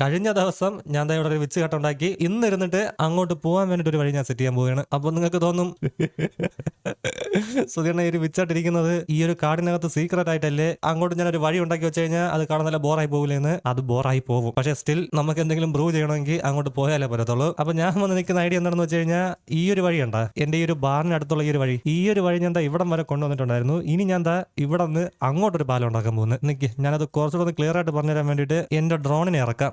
കഴിഞ്ഞ ദിവസം ഞാൻ ദാ ഇവിടെ ഒരു വിച്ച് കട്ടുണ്ടാക്കി. ഇന്ന് ഇരുന്നിട്ട് അങ്ങോട്ട് പോകാൻ വേണ്ടിട്ട് ഒരു വഴി ഞാൻ സെറ്റ് ചെയ്യാൻ പോവുകയാണ്. അപ്പോൾ നിങ്ങൾക്ക് തോന്നും സുധീർണ ഈ ഒരു വിച്ചായിട്ടിരിക്കുന്നത് ഈ ഒരു കാടിനകത്ത് സീക്രട്ട് ആയിട്ടല്ലേ? അങ്ങോട്ട് ഞാൻ ഒരു വഴി ഉണ്ടാക്കി വെച്ച് കഴിഞ്ഞാൽ അത് കാണാൻ നല്ല ബോറായി പോകില്ലെന്ന് അത് ബോറായി പോകും പക്ഷെ സ്റ്റിൽ നമുക്ക് എന്തെങ്കിലും പ്രൂവ് ചെയ്യണമെങ്കിൽ അങ്ങോട്ട് പോയാലേ പറ്റത്തുള്ളൂ. അപ്പൊ ഞാൻ വന്ന് നിൽക്കുന്ന ഐഡിയ എന്താണെന്ന് വെച്ച് കഴിഞ്ഞാൽ ഈ ഒരു വഴി ഉണ്ടാ എന്റെ ഈ ഒരു ബാറിനടുത്തുള്ള ഈ ഒരു വഴി. ഈ ഒരു വഴി ഞാൻ എന്താ ഇവിടം വരെ കൊണ്ടുവന്നിട്ടുണ്ടായിരുന്നു. ഇനി ഞാൻ ദാ ഇവിടെ നിന്ന് അങ്ങോട്ടൊരു പാലം ഉണ്ടാക്കാൻ പോകുന്നത് നിൽക്കി ഞാനത് കുറച്ചുകൂടെ ക്ലിയർ ആയിട്ട് പറഞ്ഞുതരാൻ വേണ്ടിയിട്ട് എന്റെ ഡ്രോണിനെ ഇറക്കാം.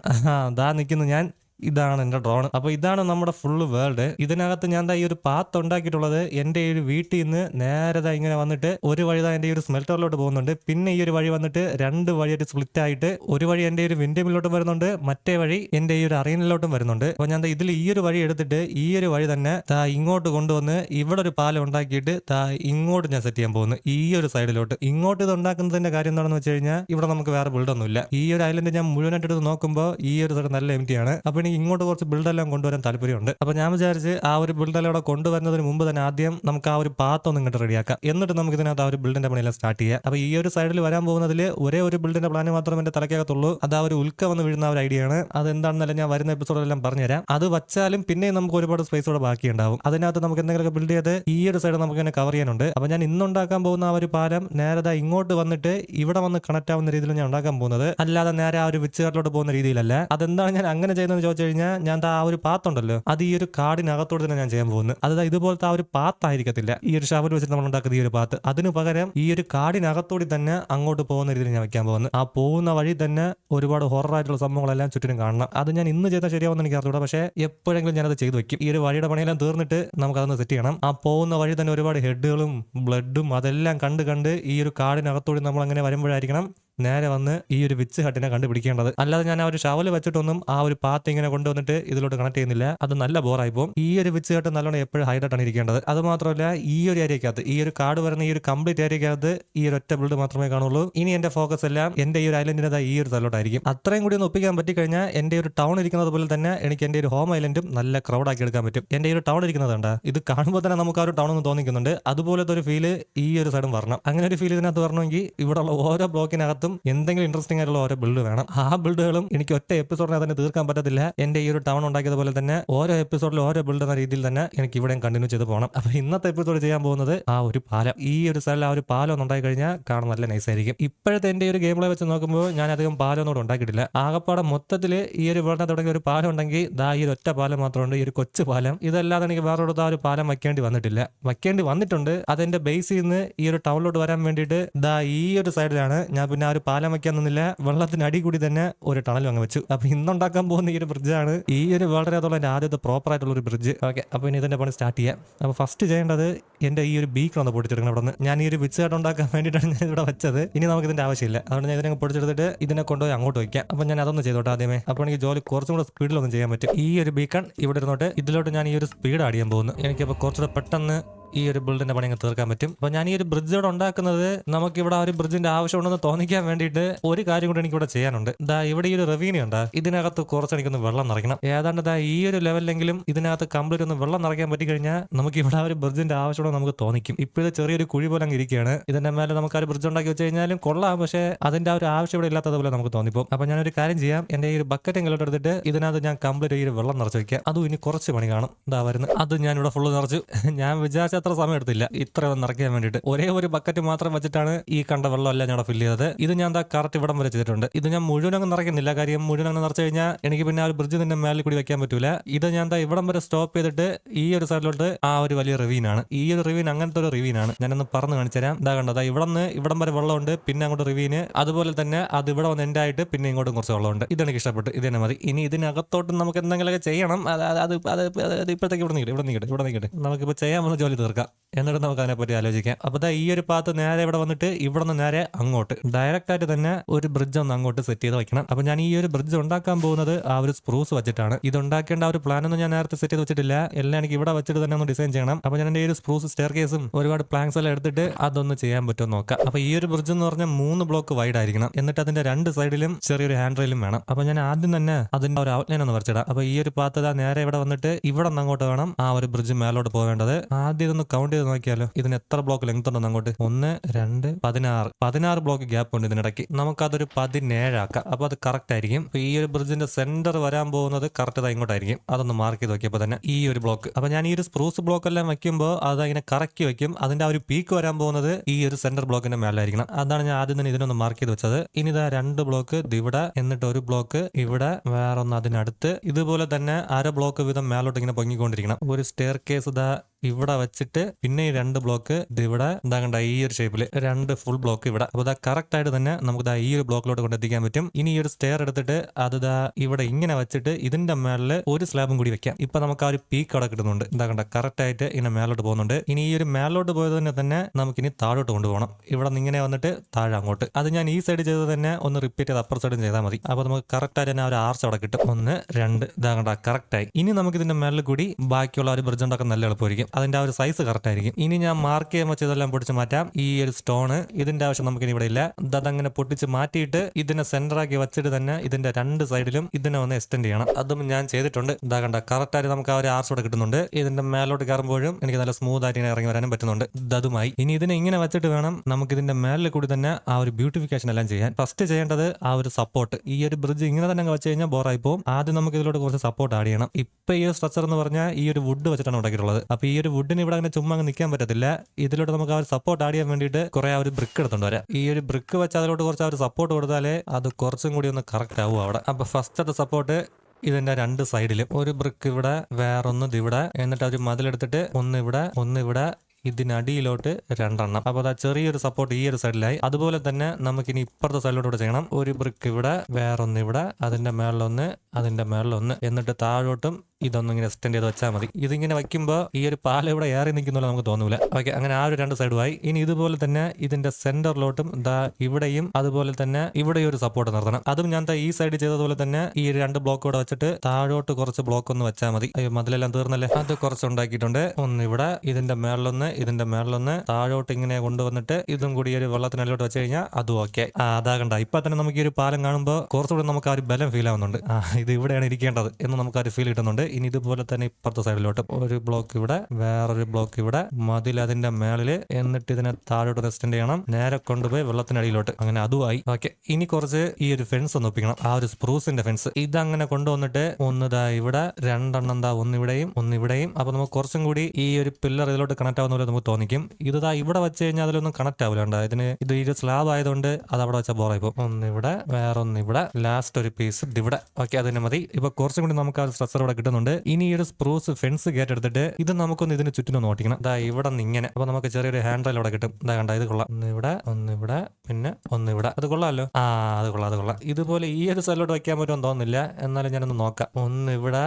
ദാ നിൽക്കുന്നു ഞാൻ ഇതാണ് എന്റെ ഡ്രോൺ അപ്പോൾ ഇതാണ് നമ്മുടെ ഫുള്ള് വേൾഡ് ഇതിനകത്ത് ഞാൻ ഈ ഒരു പാത്ത് ഉണ്ടാക്കിയിട്ടുള്ളത് ഈ ഒരു വീട്ടിൽ നിന്ന് നേരെ ഇങ്ങനെ വന്നിട്ട് ഒരു വഴി എന്റെ ഈ ഒരു സ്മെൽറ്ററിലോട്ട് പോകുന്നുണ്ട് പിന്നെ ഈ ഒരു വഴി വന്നിട്ട് രണ്ട് വഴിയായിട്ട് സ്പ്ലിറ്റ് ആയിട്ട് ഒരു വഴി എന്റെ ഒരു വിൻഡമിലോട്ടും വരുന്നുണ്ട് മറ്റേ വഴി എന്റെ ഈ ഒരു അറീനിലോട്ടും വരുന്നുണ്ട് അപ്പോൾ ഞാൻ ഇതിൽ ഈ ഒരു വഴി എടുത്തിട്ട് ഈ ഒരു വഴി തന്നെ താ ഇങ്ങോട്ട് കൊണ്ടുവന്ന് ഇവിടെ ഒരു പാലം ഉണ്ടാക്കിയിട്ട് താ ഇങ്ങോട്ട് ഞാൻ സെറ്റ് ചെയ്യാൻ പോകുന്നു ഈ ഒരു സൈഡിലോട്ട് ഇങ്ങോട്ട് ഇത് ഉണ്ടാക്കുന്നതിന്റെ കാര്യം എന്താണെന്ന് വെച്ച് കഴിഞ്ഞാൽ ഇവിടെ നമുക്ക് വേറെ ബിൽഡൊന്നുമില്ല ഈ ഒരു ഐലൻഡ് ഞാൻ മുഴുവനായിട്ട് എടുത്ത് നോക്കുമ്പോൾ ഈ ഒരു സൈഡ് നല്ല എം ആണ് അപ്പോൾ ഇങ്ങോട്ട് കുറച്ച് ബിൽഡെല്ലാം കൊണ്ടുവരാൻ താല്പര്യമുണ്ട്. അപ്പോൾ ഞാൻ വിചാരിച്ച് ആ ഒരു ബിൽഡെല്ലാം ഇവിടെ കൊണ്ടുവരുന്നതിന് മുമ്പ് തന്നെ ആദ്യം നമുക്ക് ആ ഒരു പാത്ത് ഒന്ന് ഇങ്ങോട്ട് റെഡിയാക്കാം എന്നിട്ട് നമുക്ക് ഇതിനകത്ത് ആ ഒരു ബിൽഡിന്റെ പണിയെല്ലാം സ്റ്റാർട്ട് ചെയ്യാം. അപ്പോൾ ഈ ഒരു സൈഡിൽ വരാൻ പോകുന്നതിൽ ഒരേ ഒരു ബിൽഡിന്റെ പ്ലാൻ മാത്രം എന്റെ തലക്കകത്തുള്ളൂ അത് ആ ഒരു ഉൽക്ക വന്ന് വീഴുന്ന ഒരു ഐഡിയ ആണ്. അത് എന്താണെന്നല്ല ഞാൻ വരുന്ന എപ്പിസോഡിലെല്ലാം പറഞ്ഞുതരാം. അത് വച്ചാലും പിന്നെയും നമുക്ക് ഒരുപാട് സ്പേസ് ഇവിടെ ബാക്കി ഉണ്ടാവും അതിനകത്ത് നമുക്ക് എന്തെങ്കിലുമൊക്കെ ബിൽഡ് ചെയ്ത് ഈ ഒരു സൈഡ് നമുക്ക് തന്നെ കവർ ചെയ്യാനുണ്ട്. അപ്പോൾ ഞാൻ ഇന്നുണ്ടാക്കാൻ പോകുന്ന ആ ഒരു പാലം നേരെ ദാ ഇങ്ങോട്ട് വന്നിട്ട് ഇവിടെ വന്ന് കണക്ട് ആവുന്ന രീതിയിൽ ഞാൻ ഉണ്ടാക്കാൻ പോകുന്നത്. അല്ലാതെ നേരെ ആ ഒരു വിച്ചുകാട്ടിലോട്ട് പോകുന്ന രീതിയിലല്ല. അതെന്താണ് ഞാൻ അങ്ങനെ ചെയ്യുന്നത് ചോദിച്ചു കഴിഞ്ഞാൽ ഞാൻ ആ ഒരു പാത്തുണ്ടല്ലോ. അത് ഈ ഒരു കാടിനകത്തോട് തന്നെ ഞാൻ ചെയ്യാൻ പോകുന്നത് അതായത് ഇതുപോലത്തെ ആ ഒരു പാത്തായിരിക്കത്തില്ല. ഈ ഒരു ഷവൽ വെച്ചിട്ട് നമ്മൾ ഉണ്ടാക്കുന്ന ഈ ഒരു പാത്ത്. അതിന് പകരം ഈ ഒരു കാടിനകത്തോടി തന്നെ അങ്ങോട്ട് പോകുന്ന രീതിയിൽ ഞാൻ വെക്കാൻ പോകുന്നത് ആ പോകുന്ന വഴി തന്നെ ഒരുപാട് ഹൊറർ ആയിട്ടുള്ള സംഭവങ്ങളെല്ലാം ചുറ്റിനും കാണണം. അത് ഞാൻ ഇന്ന് ചെയ്താൽ ശരിയാവുമെന്ന് എനിക്ക് അറിഞ്ഞൂടാ. പക്ഷേ എപ്പോഴെങ്കിലും ഞാനത് ചെയ്തു വെക്കും. ഈ ഒരു വഴിയുടെ പണിയെല്ലാം തീർന്നിട്ട് നമുക്ക് അതൊന്ന് സെറ്റ് ചെയ്യണം. ആ പോകുന്ന വഴി തന്നെ ഒരുപാട് ഹെഡുകളും ബ്ലഡും അതെല്ലാം കണ്ട് കണ്ട് ഈ ഒരു കാടിനകത്തോടി നമ്മൾ അങ്ങനെ വരുമ്പോഴായിരിക്കണം നേരെ വന്ന് ഈ ഒരു വിച്ച് ഹട്ടിനെ കണ്ടുപിടിക്കേണ്ടത് അല്ലാതെ ഞാൻ ആ ഒരു ഷവൽ വെച്ചിട്ടൊന്നും ആ ഒരു പാത്ത് ഇങ്ങനെ കൊണ്ടുവന്നിട്ട് ഇതിലോട്ട് കണക്ട് ചെയ്യുന്നില്ല അത് നല്ല ബോറായി പോകും ഈ ഒരു വിച്ച് ഹട്ട് നല്ലോണം എപ്പോഴും ഹൈഡായിട്ടാണ് ഇരിക്കേണ്ടത് അത് മാത്രമല്ല ഈ ഒരു ഏരിയക്കകത്ത് ഈ ഒരു കാട് വരുന്ന ഈ ഒരു കംപ്ലീറ്റ് ഏരിയക്കകത്ത് ഈ ഒരു ഒറ്റ ബിൽഡ് മാത്രമേ കാണുള്ളൂ ഇനി എന്റെ ഫോക്കസ് എല്ലാം എന്റെ ഈ ഒരു ഐലൻഡിന്റെ ഈ ഒരു തലോട്ടായിരിക്കും അത്രയും കൂടി ഒന്ന് ഒപ്പിക്കാൻ പറ്റിക്കഴിഞ്ഞാൽ എന്റെ ഒരു ടൗൺ ഇരിക്കുന്നത് പോലെ തന്നെ എനിക്ക് എന്റെ ഒരു ഹോം ഐലൻഡും നല്ല ക്രൗഡ് ആക്കി എടുക്കാൻ പറ്റും എന്റെ ഒരു ടൗൺ ഇരിക്കുന്നത് ഇത് കാണുമ്പോൾ തന്നെ നമുക്ക് ആ ഒരു ടൗൺ എന്ന് തോന്നിക്കുന്നുണ്ട് അതുപോലത്തെ ഒരു ഫീൽ ഈ ഒരു സൈഡും വരണം അങ്ങനെ ഒരു ഫീൽ ഇതിനകത്ത് വരണമെങ്കിൽ ഇവിടെയുള്ള ഓരോ ബ്ലോക്കിനകത്തും എന്തെങ്കിലും ഇൻട്രസ്റ്റിംഗ് ആയിട്ടുള്ള ഓരോ ബിൽഡ് വേണം. ആ ബിൽഡുകളും എനിക്ക് ഒറ്റ എപ്പിസോഡിനെ തന്നെ തീർക്കാൻ പറ്റത്തില്ല. എന്റെ ഈ ഒരു ടൗൺ ഉണ്ടാക്കിയതുപോലെ തന്നെ ഓരോ എപ്പിസോഡിൽ ഓരോ ബിൽഡ് എന്ന രീതിയിൽ തന്നെ എനിക്ക് ഇവിടെയും കണ്ടിന്യൂ ചെയ്ത് പോകണം. അപ്പൊ ഇന്നത്തെ എപ്പിസോഡ് ചെയ്യാൻ പോകുന്നത് ആ ഒരു പാലം. ഈ ഒരു സ്ഥലം ആ ഒരു പാലം ഒന്ന് ഉണ്ടായി കഴിഞ്ഞാൽ കാണാൻ നല്ല നൈസ് ആയിരിക്കും. ഇപ്പോഴത്തെ എന്റെ ഒരു ഗെയിമിലെ വെച്ച് നോക്കുമ്പോൾ ഞാൻ അധികം പാലം ഒന്നും ഉണ്ടാക്കിയിട്ടില്ല. ആകപ്പാടെ മൊത്തത്തിൽ ഈ ഒരു വെള്ളം തുടങ്ങിയ ഒരു പാലം ഉണ്ടെങ്കിൽ ദാ ഈ ഒറ്റ പാലം മാത്രമുണ്ട് ഈ ഒരു കൊച്ചു പാലം. ഇതല്ലാതെ എനിക്ക് വേറെ ആ ഒരു പാലം വയ്ക്കേണ്ടി വന്നിട്ടില്ല. വയ്ക്കേണ്ടി വന്നിട്ടുണ്ട്. അതെന്റെ ബേസിൽ നിന്ന് ഈ ഒരു ടൗണിലോട്ട് വരാൻ വേണ്ടിയിട്ട് ദാ ഈ ഒരു സൈഡിലാണ് ഞാൻ പിന്നെ ആ ഒരു പാലം വയ്ക്കാൻ നിന്നില്ല. വെള്ളത്തിനടി കൂടി തന്നെ ഒരു ടണൽ അങ്ങ് വെച്ചു. അപ്പൊ ഇന്നുണ്ടാക്കാൻ പോകുന്ന ഈ ഒരു ബ്രിഡ്ജാണ് ഈ ഒരു വളരെ അതോളം ആദ്യത്തെ പ്രോപ്പർ ആയിട്ടുള്ള ഒരു ബ്രിഡ്ജ് ഓക്കെ അപ്പൊ ഇനി ഇതിന്റെ പണി സ്റ്റാർട്ട് ചെയ്യാം. അപ്പൊ ഫസ്റ്റ് ചെയ്യേണ്ടത് എന്റെ ഈ ഒരു ബീക്കൺ ഒന്ന് പൊടിച്ചെടുക്കണം അവിടെ നിന്ന് ഞാൻ ഈ ഒരു വിച്ച് കാർഡ് ഉണ്ടാക്കാൻ വേണ്ടിയിട്ടാണ് ഞാൻ ഇവിടെ വെച്ചത്. ഇനി നമുക്ക് ഇതിന്റെ ആവശ്യമില്ല. അതുകൊണ്ട് ഞാൻ ഇതിനെ പൊടിച്ചെടുത്തിട്ട് ഇതിനെ കൊണ്ടുപോയി അങ്ങോട്ട് വയ്ക്കാം. അപ്പൊ ഞാൻ അതൊന്ന് ചെയ്തോട്ടെ ആദ്യമേ. അപ്പോൾ എനിക്ക് ജോലി കുറച്ചും കൂടെ സ്പീഡിലൊന്നും ചെയ്യാൻ പറ്റും. ഈ ഒരു ബീക്കൺ ഇവിടെ ഇരുന്നോട്ട് ഇതിലോട്ട് ഞാൻ ഈ ഒരു സ്പീഡ് ആഡ് ചെയ്യാൻ പോകുന്നു. എനിക്കപ്പോൾ കുറച്ചുകൂടെ പെട്ടെന്ന് ഈ ഒരു ബിൽഡിന്റെ പണി തീർക്കാൻ പറ്റും. അപ്പൊ ഞാൻ ഈ ഒരു ബ്രിഡ്ജ് ഇവിടെ ഉണ്ടാക്കുന്നത് നമുക്ക് ഇവിടെ ഒരു ബ്രിഡ്ജിന്റെ ആവശ്യമുണ്ടെന്ന് തോന്നിക്കാൻ വേണ്ടിയിട്ട് ഒരു കാര്യം കൂടി എനിക്ക് ഇവിടെ ചെയ്യാനുണ്ട്. ദാ ഇവിടെ ഈ ഒരു റവീനി ഉണ്ട്. ഇതിനകത്ത് കുറച്ച് എനിക്കൊന്ന് വെള്ളം നിറയ്ക്കണം. ഏതാണ്ട് ദാ ഈ ഒരു ലെവലിലെങ്കിലും ഇതിനകത്ത് കംപ്ലീറ്റ് ഒന്ന് വെള്ളം നിറയ്ക്കാൻ പറ്റി കഴിഞ്ഞാൽ നമുക്ക് ഇവിടെ ഒരു ബ്രിഡ്ജിന്റെ ആവശ്യമുണ്ടെന്ന് നമുക്ക് തോന്നിക്കും. ഇപ്പോഴത്തെ ചെറിയൊരു കുഴി പോലെ അങ്ങ് ഇരിക്കുകയാണ്. ഇതിന്റെ മേലെ നമുക്ക് ആ ഒരു ബ്രിഡ്ജ് ഉണ്ടാക്കി വെച്ച് കഴിഞ്ഞാലും കൊള്ളാം. പക്ഷേ അതിന്റെ ആ ഒരു ആവശ്യം ഇവിടെ ഇല്ലാത്തതുപോലെ നമുക്ക് തോന്നിപ്പോ അപ്പൊ ഞാനൊരു കാര്യം ചെയ്യാം. എന്റെ ഈ ഒരു ബക്കറ്റ് എങ്കിലോട്ട് എടുത്തിട്ട് ഇതിനകത്ത് ഞാൻ കംപ്ലീറ്റ് ഈ ഒരു വെള്ളം നിറച്ച് വെക്കാം. അതും ഇനി കുറച്ച് പണി കാണും. ഇതാ വരുന്നത് അത് ഞാൻ ഇവിടെ ഫുള്ള് നിറച്ചു. ഞാൻ വിചാരിച്ച അത്ര സമയം എടുത്തില്ല. ഇത്ര നിറയ്ക്കാൻ വേണ്ടിയിട്ട്. ഒരേ ഒരു ബക്കറ്റ് മാത്രം വെച്ചിട്ടാണ് ഈ കണ്ട വെള്ളം വെള്ളമെല്ലാം ഞാൻ ഫില്ല് ചെയ്തത്. ഇത് ഞാൻ എന്താ കറക്റ്റ് ഇവിടം വരെ ചെയ്തിട്ടുണ്ട്. ഇത് ഞാൻ മുഴുവൻ അങ്ങ് നിറയ്ക്കുന്നില്ല. കാര്യം മുഴുവൻ അങ്ങ് നിറച്ചു കഴിഞ്ഞാൽ എനിക്ക് പിന്നെ ആ ഒരു ബ്രിഡ്ജ് നിന്റെ മേലിൽ കൂടി വെക്കാൻ പറ്റൂല. ഇത് ഞാൻ എന്താ ഇവിടം വരെ സ്റ്റോപ്പ് ചെയ്തിട്ട് ഈ ഒരു സൈഡിലോട്ട് ആ ഒരു വലിയ റിവീനാണ് ഈ ഒരു റിവീൻ അങ്ങനത്തെ ഒരു റിവീനാണ് ഞാനൊന്ന് പറഞ്ഞു കാണിച്ചു തരാം. ഇതാ കണ്ടത് ഇവിടെ നിന്ന് ഇവിടം വരെ വെള്ളമുണ്ട്. പിന്നെ അങ്ങോട്ട് റിവീന് അതുപോലെ തന്നെ അത് ഇവിടെ വന്ന് എന്റെ ആയിട്ട് പിന്നെ ഇങ്ങോട്ടും കുറച്ച് വെള്ളമുണ്ട്. ഇതെനിക്ക് ഇഷ്ടപ്പെട്ടു. ഇത് തന്നെ മതി. ഇനി ഇതിനകത്തോട്ട് നമുക്ക് എന്തെങ്കിലുമൊക്കെ ചെയ്യണം. അത് അത് അത് ഇപ്പോഴത്തേക്ക് ഇവിടെ നിൽക്കട്ടെ ഇവിടെ നിൽക്കട്ടെ ഇവിടെ നിൽക്കട്ടെ നമുക്കിപ്പോൾ ചെയ്യാൻ വന്ന ജോലി തീർക്കാം. എന്നിട്ട് നമുക്ക് അതിനെപ്പറ്റി ആലോചിക്കാം. അപ്പോൾ ദാ ഈ ഒരു പാത്ത് നേരെ ഇവിടെ വന്നിട്ട് ഇവിടെ നിന്ന് നേരെ അങ്ങോട്ട്. ഡയറക്റ്റ് ആയിട്ട് തന്നെ ഒരു ബ്രിഡ്ജ് ഒന്ന് അങ്ങോട്ട് സെറ്റ് ചെയ്ത് വെക്കണം. അപ്പോൾ ഞാൻ ഈ ഒരു ബ്രിഡ്ജ് ഉണ്ടാക്കാൻ പോകുന്നത് ആ ഒരു സ്പ്രൂസ് വെച്ചിട്ടാണ്. ഇത് ഉണ്ടാക്കേണ്ട ആ ഒരു പ്ലാൻ ഒന്നും ഞാൻ നേരത്തെ സെറ്റ് ചെയ്ത് വെച്ചിട്ടില്ല. എല്ലാം എനിക്ക് ഇവിടെ വെച്ചിട്ട് തന്നെ ഒന്ന് ഡിസൈൻ ചെയ്യണം. അപ്പോൾ ഞാൻ എന്റെ ഈ ഒരു സ്പ്രൂസ് സ്റ്റെയർ കേസും ഒരുപാട് പ്ലാങ്സ് എല്ലാം എടുത്തിട്ട് അതൊന്ന് ചെയ്യാൻ പറ്റുമോ നോക്കാം. അപ്പോൾ ഈ ഒരു ബ്രിഡ്ജ് എന്ന് പറഞ്ഞാൽ മൂന്ന് ബ്ലോക്ക് വൈഡ് ആയിരിക്കണം. എന്നിട്ട് അതിന്റെ രണ്ട് സൈഡിലും ചെറിയൊരു ഹാൻഡ് റെയിലും വേണം. അപ്പോൾ ഞാൻ ആദ്യം തന്നെ അതിന്റെ ഒരു ഔട്ട്ലൈൻ ഒന്ന് വരച്ചിടാം. അപ്പോൾ ഈ ഒരു പാത്ത് നേരെ ഇവിടെ വന്നിട്ട് ഇവിടെ നിന്ന് അങ്ങോട്ട് വേണം ആ ഒരു ബ്രിഡ്ജ് മേലോട്ട് പോകേണ്ടത് ആദ്യം ഇതൊന്ന് നമുക്കൊന്ന് കൗണ്ട് ചെയ്ത് നോക്കിയാലോ? ഇതിന് എത്ര ബ്ലോക്ക് ലെങ്ത് ഉണ്ടെന്ന് അങ്ങോട്ട്? ഒന്ന് രണ്ട് പതിനാറ്. പതിനാറ് ബ്ലോക്ക് ഗ്യാപ്പ് ഉണ്ട് ഇതിനിടയ്ക്ക്. നമുക്കതൊരു പതിനേഴാക്കാം അപ്പൊ അത് കറക്റ്റ് ആയിരിക്കും. ഈ ഒരു ബ്രിഡ്ജിന്റെ സെന്റർ വരാൻ പോകുന്നത് കറക്റ്റ് ഇങ്ങോട്ടായിരിക്കും. അതൊന്ന് മാർക്ക് ചെയ്ത് നോക്കിയപ്പോൾ തന്നെ ഈ ഒരു ബ്ലോക്ക് അപ്പൊ ഞാൻ ഈ ഒരു സ്പ്രൂസ് ബ്ലോക്ക് എല്ലാം വെക്കുമ്പോൾ അത് ഇങ്ങനെ കറക്കി വെക്കും അതിന്റെ ആ ഒരു പീക്ക് വരാൻ പോകുന്നത് ഈ ഒരു സെന്റർ ബ്ലോക്കിന്റെ മേലായിരിക്കണം അതാണ് ഞാൻ ആദ്യം തന്നെ ഇതിനൊന്ന് മാർക്ക് ചെയ്ത് വെച്ചത്. ഇനി ഇതാ രണ്ട് ബ്ലോക്ക് ഇവിടെ എന്നിട്ട് ഒരു ബ്ലോക്ക് ഇവിടെ വേറൊന്ന് അതിനടുത്ത്. ഇതുപോലെ തന്നെ അര ബ്ലോക്ക് വീതം മേലോട്ട് ഇങ്ങനെ പൊങ്ങിക്കൊണ്ടിരിക്കണം. ഒരു സ്റ്റെയർ കേസ് ഇതാ ഇവിടെ വെച്ചിട്ട് പിന്നെ ഈ രണ്ട് ബ്ലോക്ക് ഇവിടെ എന്താ കണ്ട ഈ ഒരു ഷേപ്പിൽ രണ്ട് ഫുൾ ബ്ലോക്ക് ഇവിടെ. അപ്പോൾ ഇതാ കറക്റ്റ് ആയിട്ട് തന്നെ നമുക്ക് ദാ ഈ ഒരു ബ്ലോക്കിലോട്ട് കൊണ്ടെത്തിക്കാൻ പറ്റും. ഇനി ഈ ഒരു സ്റ്റെയർ എടുത്തിട്ട് അത് ദാ ഇവിടെ ഇങ്ങനെ വെച്ചിട്ട് ഇതിന്റെ മേളിൽ ഒരു സ്ലാബും കൂടി വെക്കാം. ഇപ്പൊ നമുക്ക് ആ ഒരു പീക്ക് അവിടെ കിട്ടുന്നുണ്ട്. എന്താ കണ്ട കറക്റ്റ് ആയിട്ട് ഇങ്ങനെ മേലോട്ട് പോകുന്നുണ്ട്. ഇനി ഈ ഒരു മേലോട്ട് പോയത് തന്നെ തന്നെ നമുക്ക് ഇനി താഴോട്ട് കൊണ്ടുപോകണം. ഇവിടെ നിന്ന് ഇങ്ങനെ വന്നിട്ട് താഴെ അങ്ങോട്ട്. അത് ഞാൻ ഈ സൈഡ് ചെയ്ത് തന്നെ ഒന്ന് റിപ്പീറ്റ് ചെയ്ത് അപ്പർ സൈഡും ചെയ്താൽ മതി. അപ്പോൾ നമുക്ക് കറക്റ്റ് ആയിട്ട് തന്നെ ഒരു ആർച്ച് അവിടെ കിട്ടും. ഒന്ന് രണ്ട് ഇതാ കണ്ട കറക്റ്റ് ആയി. ഇനി നമുക്ക് ഇതിന്റെ മേളിൽ കൂടി ബാക്കിയുള്ള ഒരു ബ്രിഡ്ജ് ഉണ്ടാക്കാൻ നല്ല എളുപ്പമായിരിക്കും. അതിന്റെ ആ ഒരു സൈസ് കറക്റ്റ് ആയിരിക്കും. ഇനി ഞാൻ മാർക്ക് ചെയ്യുമ്പോൾ ചെയ്തെല്ലാം പൊടിച്ച് മാറ്റാം. ഈ ഒരു സ്റ്റോണ് ഇതിന്റെ ആവശ്യം നമുക്ക് ഇനി ഇവിടെ ഇല്ല. അതങ്ങനെ പൊട്ടിച്ച് മാറ്റിയിട്ട് ഇതിനെ സെന്റർ ആക്കി വെച്ചിട്ട് തന്നെ ഇതിന്റെ രണ്ട് സൈഡിലും ഇതിനെ ഒന്ന് എക്സ്റ്റെൻഡ് ചെയ്യണം. അതും ഞാൻ ചെയ്തിട്ടുണ്ട്. ഇതാ കണ്ട കറക്റ്റ് ആയിട്ട് നമുക്ക് ആ ഒരു ആർസ് ഇവിടെ കിട്ടുന്നുണ്ട്. ഇതിന്റെ മേലോട്ട് കയറുമ്പോഴും എനിക്ക് നല്ല സ്മൂത്ത് ആയിട്ട് ഇറങ്ങി വരാനും പറ്റുന്നുണ്ട്. ഇതുമായി ഇനി ഇതിനെ ഇങ്ങനെ വെച്ചിട്ട് വേണം നമുക്ക് ഇതിന്റെ മേലിൽ കൂടി തന്നെ ആ ഒരു ബ്യൂട്ടിഫിക്കേഷൻ എല്ലാം ചെയ്യാൻ. ഫസ്റ്റ് ചെയ്യേണ്ടത് ആ ഒരു സപ്പോർട്ട് ഈ ഒരു ബ്രിഡ്ജ് ഇങ്ങനെ തന്നെ വെച്ച് കഴിഞ്ഞാൽ ബോറായി പോകും ആദ്യം നമുക്ക് ഇതിലോട്ട് കുറച്ച് സപ്പോർട്ട് ആഡ് ചെയ്യണം. ഇപ്പൊ ഈ സ്ട്രക്ചർ എന്ന് പറഞ്ഞാൽ ഈ ഒരു വുഡ് വെച്ചിട്ടാണ് ഉണ്ടാക്കിയിട്ടുള്ളത്. അപ്പൊ ഈ ഒരു വുഡിന് ഇവിടെ അങ്ങനെ ചുമ്മാ അങ്ങ് നിൽക്കാൻ പറ്റത്തില്ല. ഇതിലൂടെ നമുക്ക് ആ ഒരു സപ്പോർട്ട് ആഡ് ചെയ്യാൻ വേണ്ടിയിട്ട് കുറെ ആ ഒരു ബ്രിക്ക് എടുത്തോണ്ട് വരാം. ഈ ഒരു ബ്രിക്ക് വെച്ച് അതിലോട്ട് കുറച്ച് ആ ഒരു സപ്പോർട്ട് കൊടുത്താലേ അത് കുറച്ചും കൂടി ഒന്ന് കറക്റ്റ് ആവും അവിടെ. അപ്പൊ ഫസ്റ്റത്തെ സപ്പോർട്ട് ഇതിന്റെ രണ്ട് സൈഡിലും ഒരു ബ്രിക്ക് ഇവിടെ വേറൊന്ന് ഇത് ഇവിടെ. എന്നിട്ട് ഒരു മതിലെടുത്തിട്ട് ഒന്ന് ഇവിടെ ഒന്ന് ഇവിടെ. ഇതിനടിയിലോട്ട് രണ്ടെണ്ണം. അപ്പോൾ അതാ ചെറിയൊരു സപ്പോർട്ട് ഈ ഒരു സൈഡിലായി അതുപോലെ തന്നെ നമുക്കിനി ഇപ്പുറത്തെ സൈഡിലോട്ട് ചെയ്യണം. ഒരു ബ്രിക്ക് ഇവിടെ വേറൊന്ന് ഇവിടെ. അതിന്റെ മേളിലൊന്ന് അതിന്റെ മേളിലൊന്ന് എന്നിട്ട് താഴോട്ടും ഇതൊന്നും ഇങ്ങനെ എക്സ്റ്റെൻഡ് ചെയ്ത് വെച്ചാൽ മതി. ഇതിങ്ങനെ വയ്ക്കുമ്പോൾ ഈ ഒരു പാല ഇവിടെ ഏറി നിൽക്കുന്നുള്ള നമുക്ക് തോന്നൂല. ഓക്കെ അങ്ങനെ ആ ഒരു രണ്ട് സൈഡുമായി ഇനി ഇതുപോലെ തന്നെ ഇതിന്റെ സെന്ററിലോട്ടും ദാ ഇവിടെയും അതുപോലെ തന്നെ ഇവിടെ ഒരു സപ്പോർട്ട് നിർത്തണം. അതും ഞാൻ ഈ സൈഡ് ചെയ്തതുപോലെ തന്നെ ഈ രണ്ട് ബ്ലോക്ക് ഇവിടെ വെച്ചിട്ട് താഴോട്ട് കുറച്ച് ബ്ലോക്ക് ഒന്ന് വെച്ചാൽ മതി. അയ്യോ മതിലെല്ലാം തീർന്നല്ലേ? അത് കുറച്ച് ഉണ്ടാക്കിയിട്ടുണ്ട്. ഒന്ന് ഇവിടെ ഇതിന്റെ മേളിലൊന്ന് ഇതിന്റെ മേളിലൊന്ന് താഴോട്ട് ഇങ്ങനെ കൊണ്ടുവന്നിട്ട് ഇതും കൂടി ഒരു വെള്ളത്തിനടിയിലോട്ട് വെച്ച് കഴിഞ്ഞാൽ അതും ഓക്കെ അതാകണ്ട. ഇപ്പൊ തന്നെ നമുക്ക് ഈ ഒരു പാലം കാണുമ്പോൾ കുറച്ചുകൂടി നമുക്ക് ആ ഒരു ബലം ഫീൽ ആവുന്നുണ്ട്. ഇത് ഇവിടെയാണ് ഇരിക്കേണ്ടത് എന്ന് നമുക്ക് ആ ഫീൽ കിട്ടുന്നുണ്ട്. ഇനി ഇതുപോലെ തന്നെ ഇപ്പുറത്തെ സൈഡിലോട്ട് ഒരു ബ്ലോക്ക് ഇവിടെ വേറൊരു ബ്ലോക്ക് ഇവിടെ. മതിൽ അതിന്റെ മേളിൽ എന്നിട്ട് ഇതിനെ താഴോട്ട് എക്സ്റ്റെൻഡ് ചെയ്യണം. നേരെ കൊണ്ടുപോയി വെള്ളത്തിനടിയിലോട്ട് അങ്ങനെ അതുമായി. ഓക്കെ ഇനി കുറച്ച് ഈ ഒരു ഫെൻസ് ഒന്ന് ഒപ്പിക്കണം. ആ ഒരു സ്പ്രൂസിന്റെ ഫെൻസ് അങ്ങനെ കൊണ്ടുവന്നിട്ട് ഒന്നിതാ ഇവിടെ രണ്ടെണ്ണം ഇവിടെയും ഒന്ന് ഇവിടെയും. അപ്പൊ നമുക്ക് കുറച്ചും കൂടി ഈ ഒരു പില്ലർ ഇതിലോട്ട് കണക്ട് ആവുന്ന പോലെ നമുക്ക് തോന്നിക്കും. ഇത് ഇവിടെ വെച്ച് കഴിഞ്ഞാൽ അതിലൊന്നും കണക്ട് ആവില്ല? ഇതിന് ഇത് ഒരു സ്ലാബ് ആയതുകൊണ്ട് അത് അവിടെ വെച്ചാൽ ബോറായി പോകും. ഒന്ന് ഇവിടെ വേറൊന്ന് ഇവിടെ. ലാസ്റ്റ് ഒരു പീസ് ഇവിടെ. ഓക്കെ അതിന് മതി. ഇപ്പൊ കുറച്ചും കൂടി നമുക്ക് ആ സ്ട്രക്ചർ ഇവിടെ കിട്ടുന്നുണ്ട്. ഇനി ഈ ഒരു സ്പ്രൂസ് ഫെൻസ് ഗേറ്റ് എടുത്തിട്ട് ഇത് നമുക്കൊന്ന് ഇതിന് ചുറ്റിനും ഓട്ടിക്കണം അതാ ഇവിടെ നിന്ന് ഇങ്ങനെ. അപ്പൊ നമുക്ക് ചെറിയൊരു ഹാൻഡ് റൈൽ ഇവിടെ കിട്ടും. ഇതാ കണ്ട? ഇത് കൊള്ളാം. ഒന്ന് ഇവിടെ ഒന്ന് ഇവിടെ പിന്നെ ഒന്ന് ഇവിടെ. അത് കൊള്ളാമല്ലോ? ആ അത് കൊള്ളാം അത് കൊള്ളാം. ഇതുപോലെ ഈ ഒരു സ്ഥലോട്ട് വെക്കാൻ പറ്റുമെന്ന് തോന്നുന്നില്ല. എന്നാലും ഞാനൊന്ന് നോക്കാം. ഒന്ന് ഇവിടെ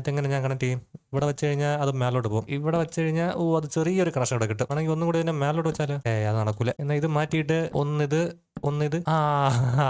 ഇതെങ്ങനെ ഞാൻ കണക്ട് ചെയ്യും? ഇവിടെ വെച്ച് കഴിഞ്ഞാൽ അത് മേലോട്ട് പോകും. ഇവിടെ വെച്ച് കഴിഞ്ഞാൽ ഓ അത് ചെറിയൊരു കണക്ഷൻ ഇവിടെ കിട്ടും. ആണെങ്കിൽ ഒന്നും കൂടി ഇതിനെ മേലോട്ട് വെച്ചാൽ ഏ അത് നടക്കൂല. എന്നാൽ ഇത് മാറ്റിയിട്ട് ഒന്നിത് ഒന്നിത് ആ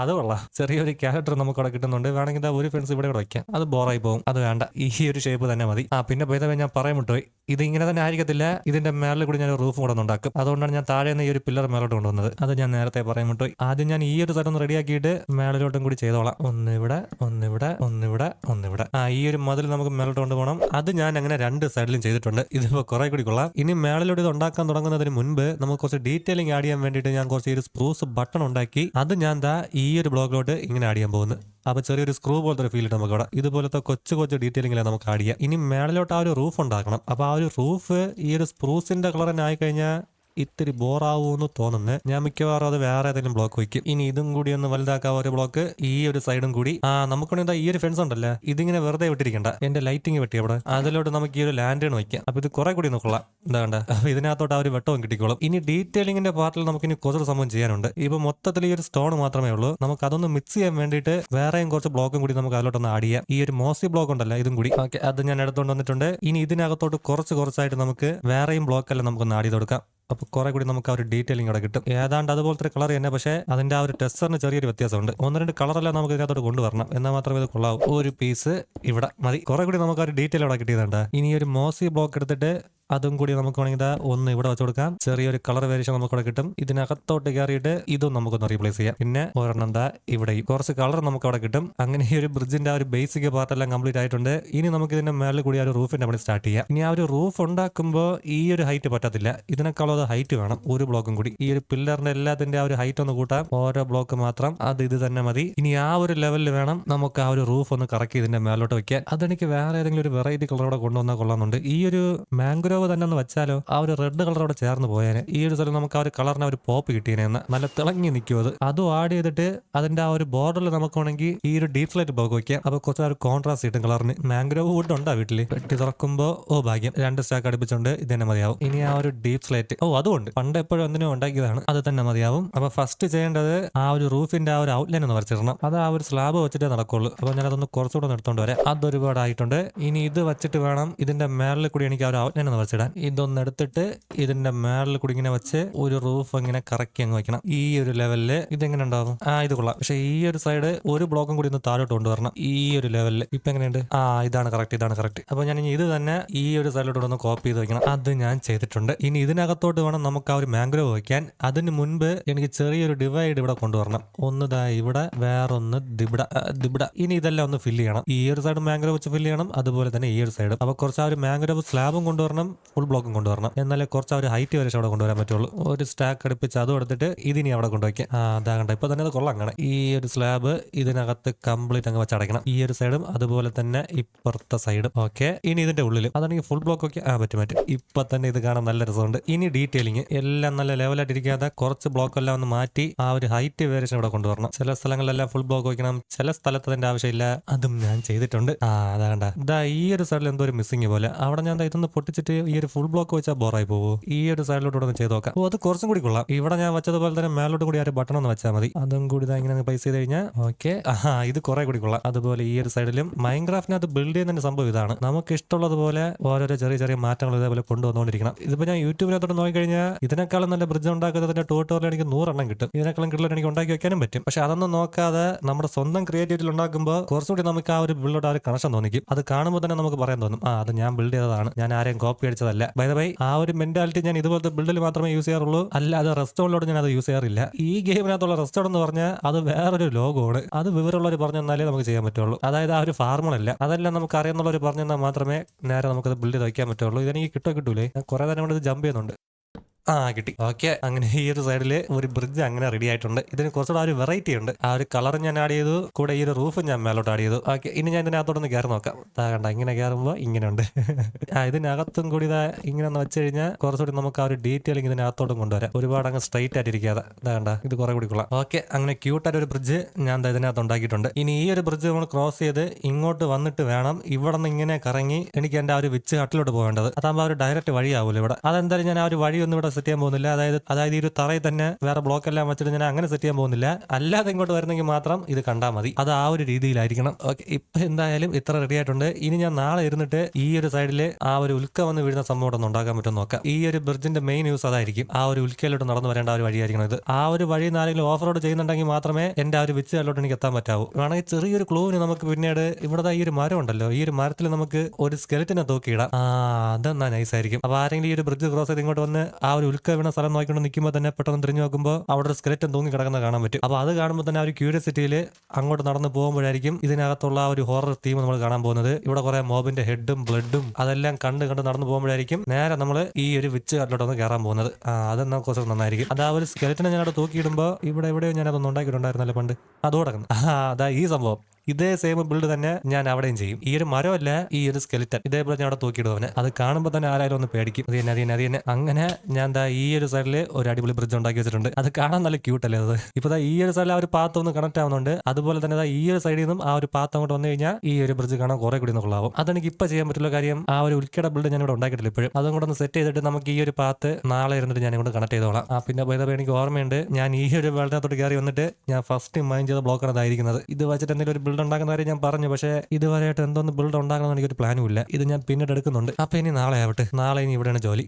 അത് കൊള്ളാം. ചെറിയൊരു ക്യാരക്ടർ നമുക്ക് അവിടെ കിട്ടുന്നുണ്ട്. വേണമെങ്കിൽ ഒരു ഫ്രണ്ട്സ് ഇവിടെ കൂടെ വയ്ക്കാം അത് ബോറായി പോകും. അത് വേണ്ട. ഈ ഒരു ഷേപ്പ് തന്നെ മതി. ആ പിന്നെ പോയതവ ഞാൻ പറയാൻ വിട്ടുപോയി. ഇത് ഇങ്ങനെ തന്നെ ആയിരിക്കത്തില്ല. ഇതിന്റെ മേളിൽ കൂടി ഞാൻ റൂഫ് കൂടെ ഉണ്ടാക്കും. അതുകൊണ്ടാണ് ഞാൻ താഴെ നിന്ന് ഈ ഒരു പില്ലർ മേലോട്ട് കൊണ്ടുവന്നത്. അത് ഞാൻ നേരത്തെ പറയാൻ വിട്ടുപോയി. ആദ്യം ഞാൻ ഈ ഒരു സ്ഥലം റെഡിയാക്കിയിട്ട് മേളിലോട്ടും കൂടി ചെയ്തോളാം. ഒന്നിവിടെ ഒന്നിവിടെ ഒന്നിവിടെ ഒന്നിവിടെ. ആ ഈ ഒരു മതിൽ നമുക്ക് മേലോട്ട് കൊണ്ടുപോകണം. അത് ഞാൻ അങ്ങനെ രണ്ട് സൈഡിലും ചെയ്തിട്ടുണ്ട്. ഇതിപ്പോ കുറെ കൂടി കൊള്ളാം. ഇനി മേളയിലൂടെ ഇത് ഉണ്ടാക്കാൻ തുടങ്ങുന്നതിന് മുൻപ് നമുക്ക് കുറച്ച് ഡീറ്റെയിലിംഗ് ആഡ് ചെയ്യാൻ വേണ്ടിയിട്ട് ഞാൻ കുറച്ച് ഒരു സ്പ്രൂസ് ബട്ടൺ ഉണ്ടാക്കി. അത് ഞാൻ ദാ ഈ ഒരു ബ്ലോക്കിലോട്ട് ഇങ്ങനെ ആഡ് ചെയ്യാൻ പോകുന്നു. അപ്പൊ ചെറിയൊരു സ്ക്രൂ പോലത്തെ ഒരു ഫീൽ നമുക്ക് അവിടെ. ഇതുപോലത്തെ കൊച്ചു കൊച്ചു ഡീറ്റെയിലിംഗിലെ നമുക്ക് ആഡ് ചെയ്യാം. ഇനി മേളിലോട്ട് ആ ഒരു റൂഫ് ഉണ്ടാക്കണം. അപ്പൊ ആ ഒരു റൂഫ് ഈ ഒരു സ്പ്രൂസിന്റെ കളർ തന്നെ ആയിക്കഴിഞ്ഞാൽ ഇത്തിരി ബോറാവൂന്ന് തോന്നുന്നത് ഞാൻ മിക്കവാറും അത് വേറെ ഏതെങ്കിലും ബ്ലോക്ക് വയ്ക്കും. ഇനി ഇതും കൂടി ഒന്ന് വലുതാക്കാവുന്ന ഒരു ബ്ലോക്ക് ഈ ഒരു സൈഡും കൂടി. ആ നമുക്കുണ്ടെങ്കിൽ ഈ ഒരു ഫെൻസ് ഉണ്ടല്ലേ? ഇതിങ്ങനെ വെറുതെ വിട്ടിരിക്കണ്ട. എന്റെ ലൈറ്റിംഗ് വെട്ടി അവിടെ. അതിലോട്ട് നമുക്ക് ഈ ഒരു ലാൻഡേൺ വയ്ക്കാം. അപ്പൊ ഇത് കുറെ കൂടി നോക്കൊള്ളാം എന്താ വേണ്ട അപ്പൊ ഇതിനകത്തോട്ട് ആ ഒരു വെട്ടവും കിട്ടിക്കോളും. ഇനി ഡീറ്റെയിലിംഗിന്റെ പാർട്ടിൽ നമുക്ക് ഇനി കുറച്ച് സംഭവം ചെയ്യാനുണ്ട്. ഇപ്പൊ മൊത്തത്തിൽ ഈ ഒരു സ്റ്റോൺ മാത്രമേ ഉള്ളൂ. നമുക്ക് അതൊന്ന് മിക്സ് ചെയ്യാൻ വേണ്ടിയിട്ട് വേറെയും കുറച്ച് ബ്ലോക്കും കൂടി നമുക്ക് അതിലോട്ടൊന്ന് ആഡ് ചെയ്യാം. ഈ ഒരു മോസി ബ്ലോക്ക് ഉണ്ടല്ലോ ഇതും കൂടി. ഓക്കെ അത് ഞാൻ എടുത്തുകൊണ്ട് വന്നിട്ടുണ്ട്. ഇനി ഇതിനകത്തോട്ട് കുറച്ച് കുറച്ചായിട്ട് നമുക്ക് വേറെയും ബ്ലോക്ക് എല്ലാം നമുക്കൊന്ന് ആഡ് ചെയ്ത് കൊടുക്കാം. അപ്പൊ കുറെ കൂടി നമുക്ക് ഒരു ഡീറ്റെയിലിംഗ് അവിടെ കിട്ടും. ഏതാണ്ട് അതുപോലത്തെ കളർ തന്നെ പക്ഷേ അതിന്റെ ആ ഒരു ടെസ്റ്ററിന് ചെറിയൊരു വ്യത്യാസമുണ്ട്. ഒന്ന് രണ്ട് കളറെല്ലാം നമുക്ക് ഇതിനകത്തോട്ട് കൊണ്ടുവരണം. എന്നാൽ മാത്രമേ ഇത് കൊള്ളാവൂ. ഒരു പീസ് ഇവിടെ മതി. കുറെ കൂടി നമുക്ക് ഒരു ഡീറ്റെയിൽ അവിടെ കിട്ടിയതുണ്ട്. ഇനി ഒരു മോസി ബ്ലോക്ക് എടുത്തിട്ട് അതും കൂടി നമുക്ക് വേണമെങ്കിൽ ഒന്ന് ഇവിടെ വെച്ച് കൊടുക്കാം. ചെറിയൊരു കളർ വേരിയേഷൻ നമുക്ക് ഇവിടെ കിട്ടും. ഇതിനകത്തോട്ട് കയറിയിട്ട് ഇതും നമുക്കൊന്ന് റീപ്ലേസ് ചെയ്യാം. പിന്നെ ഒരെണ്ണം എന്താ ഇവിടെയും കുറച്ച് കളർ നമുക്ക് അവിടെ കിട്ടും. അങ്ങനെ ഈ ഒരു ബ്രിഡ്ജിന്റെ ആ ഒരു ബേസിക് പാർട്ട് എല്ലാം കംപ്ലീറ്റ് ആയിട്ടുണ്ട്. ഇനി നമുക്ക് ഇതിന്റെ മേളിൽ കൂടി ആ ഒരു റൂഫിന്റെ പണി സ്റ്റാർട്ട് ചെയ്യാം. ഇനി ആ ഒരു റൂഫ് ഉണ്ടാക്കുമ്പോൾ ഈ ഒരു ഹൈറ്റ് പറ്റത്തില്ല. ഇതിനേക്കാളും അത് ഹൈറ്റ് വേണം. ഒരു ബ്ലോക്കും കൂടി. ഈ ഒരു പില്ലറിന്റെ എല്ലാത്തിന്റെ ആ ഒരു ഹൈറ്റ് ഒന്ന് കൂട്ടാം. ഓരോ ബ്ലോക്ക് മാത്രം. അത് ഇത് തന്നെ മതി. ഇനി ആ ഒരു ലെവലിൽ വേണം നമുക്ക് ആ ഒരു റൂഫ് ഒന്ന് കറക്കി ഇതിന്റെ മേലോട്ട് വെക്കാൻ. അതെനിക്ക് വേറെ ഏതെങ്കിലും ഒരു വെറൈറ്റി കളർ കൂടെ കൊണ്ടുവന്നാൽ കൊള്ളാമെന്നുണ്ട്. ഈ ഒരു മാംഗ്രോവ് തന്നെ ഒന്ന് വെച്ചാലോ ആ ഒരു റെഡ് കളറോടെ ചേർന്ന് പോയേനെ ഈ ഒരു സ്ഥലം നമുക്ക് ആ ഒരു കളറിന് ഒരു പോപ്പ് കിട്ടിയേനെ നല്ല തിളങ്ങി നിൽക്കും അത് അതും ആഡ് ചെയ്തിട്ട് അതിന്റെ ആ ഒരു ബോർഡറിൽ നമുക്ക് വേണമെങ്കിൽ ഈ ഒരു ഡീപ് ലൈറ്റ് ബോക്ക് വെക്കാം അപ്പൊ കുറച്ച് ഒരു കോൺട്രാസ്റ്റ് കിട്ടും കളറിന് മാംഗ്രോവ് വുഡ് ഉണ്ടാ വീട്ടിൽ വെട്ടി തുറക്കുമ്പോ ഓ ഭാഗ്യം രണ്ട് സ്റ്റാക്ക് അടുപ്പിച്ചുണ്ട് ഇത് തന്നെ മതിയാവും ഇനി ആ ഒരു ഡീപ് സ്ലൈറ്റ് ഓ അതുകൊണ്ട് പണ്ട് എപ്പോഴും എന്തിനും ഉണ്ടാക്കിയതാണ് അത് തന്നെ മതിയാവും അപ്പൊ ഫസ്റ്റ് ചെയ്യേണ്ടത് ആ ഒരു റൂഫിന്റെ ആ ഒരു ഔട്ട്ലൈൻ ഒന്ന് വരച്ചിടണം അത് ആ ഒരു സ്ലാബ് വെച്ചിട്ടേ നടക്കുള്ളൂ അപ്പൊ ഞാൻ അതൊന്ന് കുറച്ചുകൂടെ എടുത്തോണ്ട് വരാം അതൊരുപാട് ആയിട്ടുണ്ട് ഇനി ഇത് വെച്ചിട്ട് വേണം ഇതിന്റെ മേളിൽ കൂടി എനിക്ക് ആ ഒരു ഔട്ട്ലൈൻ ഒന്ന് ഇതൊന്ന് എടുത്തിട്ട് ഇതിന്റെ മേളിൽ കൂടി ഇങ്ങനെ വെച്ച് ഒരു റൂഫ് ഇങ്ങനെ കറക്കി അങ്ങ് വെക്കണം. ഈ ഒരു ലെവലിൽ ഇതെങ്ങനെ ഉണ്ടാവും? ആ ഇത് കൊള്ളാം. പക്ഷെ ഈ ഒരു സൈഡ് ഒരു ബ്ലോക്കും കൂടി ഒന്ന് താഴോട്ട് കൊണ്ടുവരണം. ഈ ഒരു ലെവലിൽ ഇപ്പൊ എങ്ങനെയുണ്ട്? ആ ഇതാണ് കറക്റ്റ് ഇതാണ് കറക്റ്റ് അപ്പൊ ഞാൻ ഇനി ഇത് തന്നെ ഈ ഒരു സൈഡിലോട്ട് ഒന്ന് കോപ്പി ചെയ്ത് വെക്കണം. അത് ഞാൻ ചെയ്തിട്ടുണ്ട്. ഇനി ഇതിനകത്തോട്ട് വേണം നമുക്ക് ആ ഒരു മാംഗ്രോവ് വയ്ക്കാൻ. അതിന് മുൻപ് എനിക്ക് ചെറിയൊരു ഡിവൈഡ് ഇവിടെ കൊണ്ടുവരണം. ഒന്ന് ദാ ഇവിടെ വേറൊന്ന് ദിബിട ദിബിട. ഇനി ഇതെല്ലാം ഒന്ന് ഫില്ല് ചെയ്യണം. ഈ ഒരു സൈഡ് മാംഗ്രോവ് വെച്ച് ഫില്ല് ചെയ്യണം. അതുപോലെ തന്നെ ഈ ഒരു സൈഡ് അപ്പൊ കുറച്ച് ആ ഒരു മാംഗ്രോവ് സ്ലാബും കൊണ്ടുവരണം. ഫുൾ ബ്ലോക്കും കൊണ്ടുവരണം. എന്നാലേ കുറച്ച് ഒരു ഹൈറ്റ് വരെ അവിടെ കൊണ്ടുവരാൻ പറ്റുള്ളൂ. ഒരു സ്റ്റാക്ക് അടുപ്പിച്ച് അതും എടുത്തിട്ട് ഇതിനി അവിടെ കൊണ്ടുവയ്ക്കാം. അതാ കണ്ട. ഇപ്പൊ തന്നെ അത് കൊള്ളാം അങ്ങനെ ഈ ഒരു സ്ലാബ് ഇതിനകത്ത് കംപ്ലീറ്റ് അങ്ങ് വെച്ചടയ്ക്കണം. ഈ ഒരു സൈഡും അതുപോലെ തന്നെ ഇപ്പുറത്തെ സൈഡും ഓക്കെ ഇനി ഇതിന്റെ ഉള്ളിലും. അതാണെങ്കിൽ ഫുൾ ബ്ലോക്ക് ഒക്കെ. ആ പറ്റും പറ്റും. ഇപ്പൊ തന്നെ ഇത് കാണാൻ നല്ല രസമുണ്ട്. ഇനി ഡീറ്റെയിലിംഗ് എല്ലാം നല്ല ലെവലായിട്ട് ഇരിക്കാതെ കുറച്ച് ബ്ലോക്ക് എല്ലാം ഒന്ന് മാറ്റി ആ ഒരു ഹൈറ്റ് വേരിയേഷൻ ഇവിടെ കൊണ്ടുവരണം. ചില സ്ഥലങ്ങളിലെല്ലാം ഫുൾ ബ്ലോക്ക് വയ്ക്കണം. ചില സ്ഥലത്ത് അതിന്റെ ആവശ്യമില്ല. അതും ഞാൻ ചെയ്തിട്ടുണ്ട്. ആ അതാ കണ്ട. ഇതാ ഈ ഒരു സൈഡിൽ എന്തോ ഒരു മിസ്സിങ് പോലെ. അവിടെ ഞാൻ ഇതൊന്ന് പൊട്ടിച്ചിട്ട് ഈ ഒരു ഫുൾ ബ്ലോക്ക് വെച്ചാൽ ബോറായി പോകുമോ ഈ ഒരു സൈഡിലോട്ട് ചെയ്ത് നോക്കാം. ഓ അത് കുറച്ചും കൂടി കൊള്ളാം. ഇവിടെ ഞാൻ വെച്ചതുപോലെ തന്നെ മേലോട്ട് കൂടി ആ ഒരു ബട്ടൺ ഒന്ന് വെച്ചാൽ മതി. അതും കൂടി ഇങ്ങനെ പ്ലേസ് ചെയ്ത് കഴിഞ്ഞാൽ ഓക്കെ ആ ഇത് കുറെ കൂടി കൊള്ളാം. അതുപോലെ ഈ ഒരു സൈഡിലും മൈൻക്രാഫ്റ്റിനകത്ത് ബിൽഡ് ചെയ്യുന്നതിന്റെ സംഭവം ഇതാണ്. നമുക്ക് ഇഷ്ടമുള്ളതുപോലെ ഓരോരോ ചെറിയ ചെറിയ മാറ്റങ്ങൾ ഇതേപോലെ കൊണ്ടുവന്നുകൊണ്ടിരിക്കണം. ഇതിപ്പോ ഞാൻ യൂട്യൂബിനകത്തോട്ട് നോക്കിക്കഴിഞ്ഞാൽ ഇതിനേക്കാളും നല്ല ബ്രിഡ്ജ് ഉണ്ടാക്കുന്നതിന്റെ ട്യൂട്ടോറിയൽ എനിക്ക് നൂറെണ്ണം കിട്ടും. ഇതിനേക്കാളും കിട്ടുള്ള എനിക്ക് ഉണ്ടാക്കി വെക്കാനും പറ്റും. പക്ഷെ അതൊന്നും നോക്കാതെ നമ്മുടെ സ്വന്തം ക്രിയേറ്റിവിറ്റിയിൽ ഉണ്ടാക്കുമ്പോൾ കുറച്ചുകൂടി നമുക്ക് ആ ഒരു ബിൽഡോട് ആ ഒരു കണക്ഷൻ തോന്നിക്കും. അത് കാണുമ്പോൾ തന്നെ നമുക്ക് പറയാൻ തോന്നും ആ അത് ഞാൻ ബിൽഡ് ചെയ്തതാണ്. ഞാൻ ആരെയും കോപ്പി അടിച്ചതല്ല ബൈ ബൈ ആ ഒരു മെന്റാലിറ്റി ഞാൻ ഇതുപോലത്തെ ബിൽഡിൽ മാത്രമേ യൂസ് ചെയ്യാറുള്ളൂ. അല്ലാതെ റെസ്റ്റോറിലോട് ഞാൻ അത് യൂസ് ചെയ്യാറില്ല. ഈ ഗെയിമിനകത്തുള്ള റെസ്റ്റോറന്റ് എന്ന് പറഞ്ഞാൽ അത് വേറൊരു ലോകമാണ്. അത് വിവരമുള്ളവർ പറഞ്ഞു തന്നാലേ നമുക്ക് ചെയ്യാൻ പറ്റുള്ളൂ. അതായത് ആ ഒരു ഫാർമുളല്ല അതെല്ലാം നമുക്ക് അറിയാവുന്നവർ പറഞ്ഞു തന്നാൽ മാത്രമേ നേരെ നമുക്കത് ബിൽഡ് ചെയ്ത് വയ്ക്കാൻ പറ്റുള്ളൂ. ഇതെനിക്ക് കിട്ടോ കിട്ടൂലേ? കുറെ നേരം കൊണ്ട് ജമ്പ് ചെയ്യുന്നുണ്ട്. ആ കിട്ടി. ഓക്കെ. അങ്ങനെ ഈ ഒരു സൈഡിൽ ഒരു ബ്രിഡ്ജ് അങ്ങനെ റെഡി ആയിട്ടുണ്ട്. ഇതിന് കുറച്ചുകൂടെ ഒരു വെറൈറ്റി ഉണ്ട്. ആ ഒരു കളർ ഞാൻ ആഡ് ചെയ്തു. കൂടെ ഈ ഒരു റൂഫ് ഞാൻ മേലോട്ട് ആഡ് ചെയ്തു. ഓക്കെ. ഇനി ഞാൻ ഇതിനകത്തോടൊന്ന് കയറി നോക്കാം. കണ്ട ഇങ്ങനെ കയറുമ്പോൾ ഇങ്ങനെ ഉണ്ട് ആ ഇതിനകത്തും കൂടി ഇതാ ഇങ്ങനെ ഒന്ന് വെച്ച് കഴിഞ്ഞാൽ കുറച്ചുകൂടി നമുക്ക് ആ ഒരു ഡീറ്റെയിലിംഗ് ഇതിനകത്തോട്ടും കൊണ്ടുവരാം. ഒരുപാട് അങ്ങ് സ്ട്രൈറ്റ് ആയിട്ട് ഇരിക്കാതെ ഇതാ കണ്ട ഇത് കുറെ കൂടി കൊള്ളാം. ഓക്കെ. അങ്ങനെ ക്യൂട്ടായിട്ട് ഒരു ബ്രിഡ്ജ് ഞാൻ ഇതിനകത്ത് ഉണ്ടാക്കിയിട്ടുണ്ട്. ഇനി ഈ ഒരു ബ്രിഡ്ജ് നമ്മൾ ക്രോസ് ചെയ്ത് ഇങ്ങോട്ട് വന്നിട്ട് വേണം ഇവിടെ നിന്ന് ഇങ്ങനെ കറങ്ങി എനിക്ക് എന്റെ ആ ഒരു വിച്ച് ഹട്ടിലോട്ട് പോകേണ്ടത്. അതാകുമ്പോൾ ആ ഒരു ഡയറക്റ്റ് വഴിയാവൂല്ലോ ഇവിടെ. അതെന്തായാലും ഞാൻ ആ ഒരു വഴി ഒന്നും ഇവിടെ സെറ്റ് ചെയ്യാൻ പോകുന്നില്ല. അതായത് അതായത് ഈ ഒരു തറയിൽ തന്നെ വേറെ ബ്ലോക്ക് എല്ലാം വെച്ചിട്ട് ഞാൻ അങ്ങനെ സെറ്റ് ചെയ്യാൻ പോകുന്നില്ല. അല്ലാതെ ഇങ്ങോട്ട് വരുന്നെങ്കിൽ മാത്രം ഇത് കണ്ടാൽ മതി. അത് ആ ഒരു രീതിയിലായിരിക്കണം. ഓക്കെ ഇപ്പൊ എന്തായാലും ഇത്ര റെഡി ആയിട്ടുണ്ട്. ഇനി ഞാൻ നാളെ ഇരുന്നിട്ട് ഈ ഒരു സൈഡിൽ ആ ഒരു ഉൽക്ക വന്ന് വീഴുന്ന സംഭവം ഒന്ന് ഉണ്ടാക്കാൻ പറ്റുമെന്ന് നോക്കാം. ഈ ഒരു ബ്രിഡ്ജിന്റെ മെയിൻ യൂസ് അതായിരിക്കും. ആ ഒരു ഉൽക്കയിലോട്ട് നടന്നു വരേണ്ട ഒരു വഴിയായിരിക്കണം ഇത്. ആ ഒരു വഴി ആരെങ്കിലും ഓഫ് റോഡ് ചെയ്യുന്നുണ്ടെങ്കിൽ മാത്രമേ എന്റെ ആ ഒരു വിച്ച് കല്ലോട്ട് എനിക്ക് എത്താൻ പറ്റാവൂ. വേണമെങ്കിൽ ചെറിയൊരു ക്ലൂവിന് നമുക്ക് പിന്നീട് ഇവിടെ ഈ ഒരു മരം ഉണ്ടല്ലോ. ഈ ഒരു മരത്തിൽ നമുക്ക് ഒരു സ്കെലറ്റിനെ തൂക്കിയിടാം. ആ അതെന്നാ നൈസ് ആയിരിക്കും. അപ്പൊ ആരെങ്കിലും ഈ ഒരു ബ്രിഡ്ജ് ക്രോസ് ചെയ്ത് ഇങ്ങോട്ട് വന്ന് ആ ഒരു ഉൽക്ക വീണ സ്ഥലം നോക്കിക്കൊണ്ട് നിൽക്കുമ്പോൾ തന്നെ പെട്ടെന്ന് തിരിഞ്ഞു നോക്കുമ്പോൾ അവിടെ ഒരു സ്കെലറ്റൻ തൂങ്ങി കിടക്കുന്ന കാണാൻ പറ്റും. അപ്പോൾ അത് കാണുമ്പോൾ തന്നെ ആ ഒരു ക്യൂരിയസിറ്റിയിൽ അങ്ങോട്ട് നടന്നു പോകുമ്പോഴായിരിക്കും ഇതിനകത്തുള്ള ആ ഒരു ഹോറർ തീം നമ്മൾ കാണാൻ പോകുന്നത്. ഇവിടെ കുറെ മോബിന്റെ ഹെഡും ബ്ലഡും അതെല്ലാം കണ്ട് കണ്ട് നടന്നു പോകുമ്പോഴായിരിക്കും നേരെ നമ്മൾ ഈ ഒരു വിച്ച് കാട്ടിലോട്ടൊന്ന് കയറാൻ പോകുന്നത്. അതെന്ന കുറച്ച് നന്നായിരിക്കും. അത് ഒരു സ്കെലറ്റിനെ ഞാൻ അവിടെ തൂക്കിയിടുമ്പോൾ ഇവിടെ എവിടെയോ ഞാൻ അതൊന്നും ഉണ്ടാക്കിയിട്ടുണ്ടായിരുന്നല്ലോ പണ്ട്. അതോടെ കിടക്കുന്നു ആ അതാ ഈ സംഭവം. ഇതേ സെയിം ബിൽഡ് തന്നെ ഞാൻ അവിടെയും ചെയ്യും. ഈ ഒരു മരമല്ല ഈ ഒരു സ്കെലിറ്റൻ ഇതേപോലെ ഞാൻ അവിടെ തൂക്കിയിടും അവന്. അത് കാണുമ്പോൾ തന്നെ ആരായാലും ഒന്ന് പേടിക്കും. അത് തന്നെ അത് തന്നെ അത് തന്നെ. അങ്ങനെ ഞാൻ ദാ ഈ ഒരു സൈഡിൽ ഒരു അടിപൊളി ബ്രിഡ്ജ് ഉണ്ടാക്കി വെച്ചിട്ടുണ്ട്. അത് കാണാൻ നല്ല ക്യൂട്ട് അല്ലേ അത്? ഇപ്പൊ ദാ ഈ ഒരു സൈഡിൽ ആ ഒരു പാത്ത് ഒന്ന് കണക്ട് ആവുന്നുണ്ട്. അതുപോലെ തന്നെ ദാ ഈ ഒരു സൈഡിൽ നിന്നും ആ ഒരു പാത്ത് അങ്ങോട്ട് വന്നു കഴിഞ്ഞാൽ ഈ ഒരു ബ്രിഡ്ജ് കാണാൻ കുറെ കൂടി കൊള്ളാവും അതെനിക്ക് ഇപ്പൊ ചെയ്യാൻ പറ്റുള്ള കാര്യം ആ ഒരു ഉൽക്കട ബിൽഡ് ഞാൻ ഇവിടെ ഉണ്ടാക്കിയിട്ടില്ല ഇപ്പോഴും. അതും കൂടെ ഒന്ന് സെറ്റ് ചെയ്തിട്ട് നമുക്ക് ഈ ഒരു പാത്ത് നാളെ ഇരുന്നിട്ട് ഞാൻ ഇങ്ങോട്ട് കണക്ട് ചെയ്തോളാം. ആ പിന്നെ പോയതപ്പോൾ എനിക്ക് ഓർമ്മയുണ്ട് ഞാൻ ഈ ഒരു വെള്ളത്തിനകത്തോട്ട് കയറി വന്നിട്ട് ഞാൻ ഫസ്റ്റ് മൈൻഡ് ചെയ്ത ബ്ലോക്കാണ് അതായിരിക്കുന്നത്. ഇത് വെച്ചിട്ട് എന്തെങ്കിലും ഒരു ബിൽഡ് ഉണ്ടാക്കുന്ന കാര്യം ഞാൻ പറഞ്ഞു. പക്ഷേ ഇതുവരെയായിട്ട് എന്തോന്ന് ബിൽഡ് ഉണ്ടാക്കണമെന്ന് എനിക്കൊരു പ്ലാനും ഇല്ല. ഇത് ഞാൻ പിന്നീട് എടുക്കുന്നുണ്ട്. അപ്പൊ ഇനി നാളെ ആവട്ടെ. നാളെ ഇനി ഇവിടെയാണ് ജോലി.